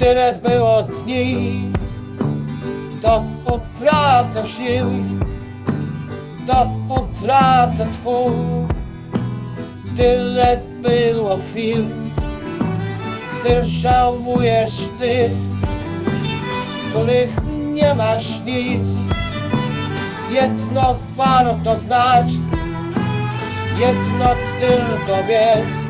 Tyle było dni do utraty sił, do utraty tchu. Tyle było chwil, gdy żałujesz tych, z których nie masz nic. Jedno warto znać, jedno tylko wiedz,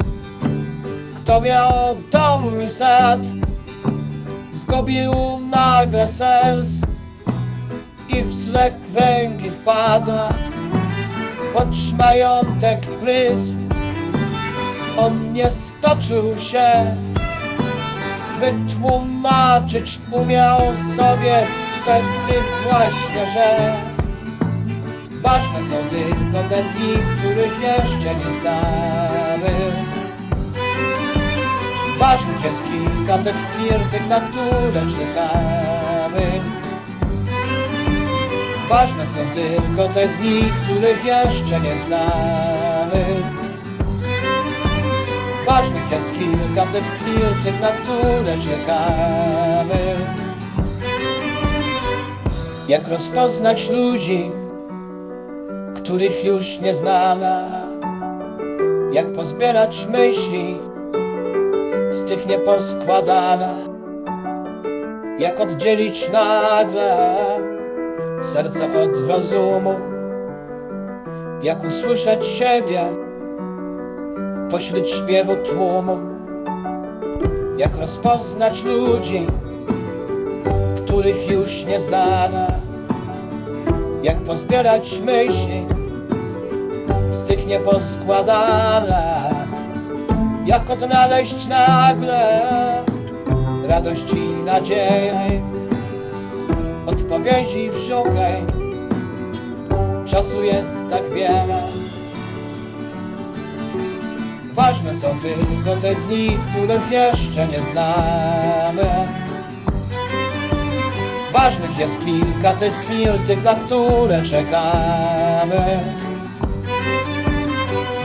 miał dom i sad, zgubił nagle sens i w złe kręgi wpada. Pod majątek bryzg on nie stoczył się. Wytłumaczyć umiał sobie wtedy właśnie, że Ważne są tylko te dni, których jeszcze nie znamy Ważnych jest kilka tych tych na które czekamy. Ważne są tylko te dni, których jeszcze nie znamy. Ważnych jest kilka tych chwil, na które czekamy. Jak rozpoznać ludzi, których już nie znamy? Jak pozbierać myśli z tych nieposkładane Jak oddzielić nagle serce od rozumu Jak usłyszeć siebie pośród śpiewu tłumu Jak rozpoznać ludzi, których już nie znana Jak pozbierać myśli z tych nieposkładanych Jak odnaleźć nagle radość i nadzieję Odpowiedzi szukaj, czasu jest tak wiele Ważne są tylko te dni, których jeszcze nie znamy. Ważnych jest kilka tych chwil, tych na które czekamy.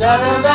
Da da da